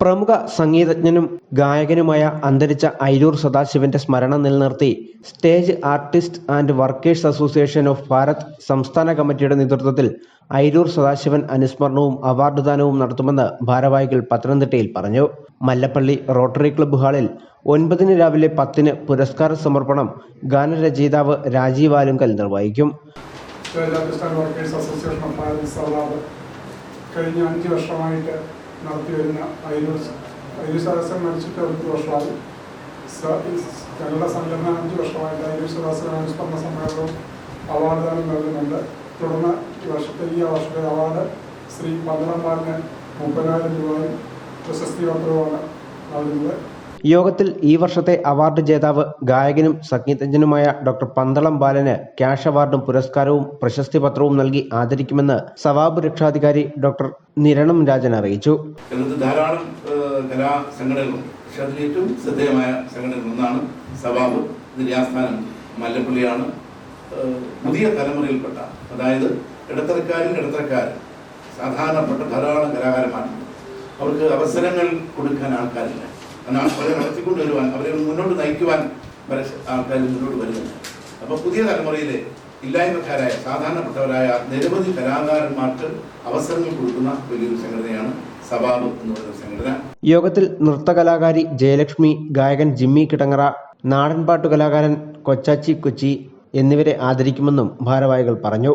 പ്രമുഖ സംഗീതജ്ഞനും ഗായകനുമായ അന്തരിച്ച അയിരൂർ സദാശിവന്റെ സ്മരണ നിലനിർത്തി stage artist and workers association of Bharat സംസ്ഥാന കമ്മിറ്റിയുടെ നേതൃത്വത്തിൽ അയിരൂർ സദാശിവൻ അനുസ്മരണവും അവാർഡ് ദാനവും നടത്തുമെന്ന് ഭാരവാഹികൾ പത്തനംതിട്ടയിൽ പറഞ്ഞു. മല്ലപ്പള്ളി റോട്ടറി ക്ലബ്ബ് ഹാളിൽ ഒൻപതിന് രാവിലെ പത്തിന് പുരസ്കാര സമർപ്പണം ഗാനരചയിതാവ് രാജീവ് ആലുങ്കൽ നിർവഹിക്കും. കഴിഞ്ഞ അഞ്ച് വർഷമായിട്ട് നടത്തി വരുന്ന ഐരൂർ സദസ്സൻ മരിച്ചിട്ട് അഞ്ച് വർഷമായി. ഞങ്ങളുടെ സംഘടന അഞ്ച് വർഷമായിട്ട് ഐരൂർ സദസ്സൻ അനുസ്മരണ സമ്മേളനവും അവാർഡ് ദാനം നൽകുന്നുണ്ട്. തുടർന്ന് ഈ വർഷത്തെ ഈ വർഷത്തെ അവാർഡ് ശ്രീ പന്തളം പന്തളംപാലിന് മുപ്പതിനായിരം രൂപയും പ്രശസ്തി പത്രവുമാണ് നൽകുന്നത്. യോഗത്തിൽ ഈ വർഷത്തെ അവാർഡ് ജേതാവ് ഗായകനും സംഗീതജ്ഞനുമായ ഡോക്ടർ പന്തളം ബാലന് ക്യാഷ് അവാർഡും പുരസ്കാരവും പ്രശസ്തി പത്രവും നൽകി ആദരിക്കുമെന്ന് സവാബ് രക്ഷാധികാരി ഡോക്ടർ നിരണം രാജൻ അറിയിച്ചു. ധാരാളം കലാ സംഘടനകളുണ്ട് ഏറ്റവും ശ്രദ്ധേയമായ സംഘടനകൾ ഒന്നാണ് സവാബ്. ഇതിന്റെ ആസ്ഥാനം മല്ലപ്പള്ളിയാണ്. പുതിയ തലമുറയിൽപ്പെട്ട അതായത് ഇടത്തരക്കാരും ഇടത്തരക്കാരും സാധാരണപ്പെട്ട ധാരാളം കലാകാരന്മാരുണ്ട്. അവർക്ക് അവസരങ്ങൾ കൊടുക്കാൻ ആൾക്കാരില്ല. എന്നാൽ അവരെ വളർത്തിക്കൊണ്ട് വരുവാൻ അവരെ മുന്നോട്ട് നയിക്കുവാൻ ആൾക്കാർ മുന്നോട്ട് വരുന്നുണ്ട്. അപ്പോൾ പുതിയ തലമുറയിലെ ഇല്ലായ്മക്കാരായ സാധാരണപ്പെട്ടവരായ നിരവധി കലാകാരന്മാർക്ക് അവസരങ്ങൾ കൊടുക്കുന്ന വലിയൊരു സംഘടനയാണ് സബാബ് എന്ന് പറയുന്ന സംഘടന. യോഗത്തിൽ നൃത്തകലാകാരി ജയലക്ഷ്മി ഗായകൻ ജിമ്മി കിടങ്ങറ നാടൻപാട്ടു കലാകാരൻ കൊച്ചാച്ചി കൊച്ചി എന്നിവരെ ആദരിക്കുമെന്നും ഭാരവാഹികൾ പറഞ്ഞു.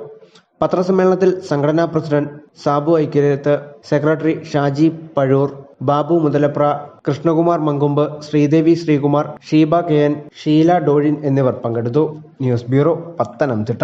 പത്രസമ്മേളനത്തിൽ സംഘടനാ president Sabu ഐക്യരത്ത് secretary Shaji Pazhoor Babu Muthalapra Krishnakumar Mankombu Sreedevi Sreekumar Sheeba K N Sheela ഡോഴിൻ എന്നിവർ പങ്കെടുത്തു. News bureau Pathanamthitta.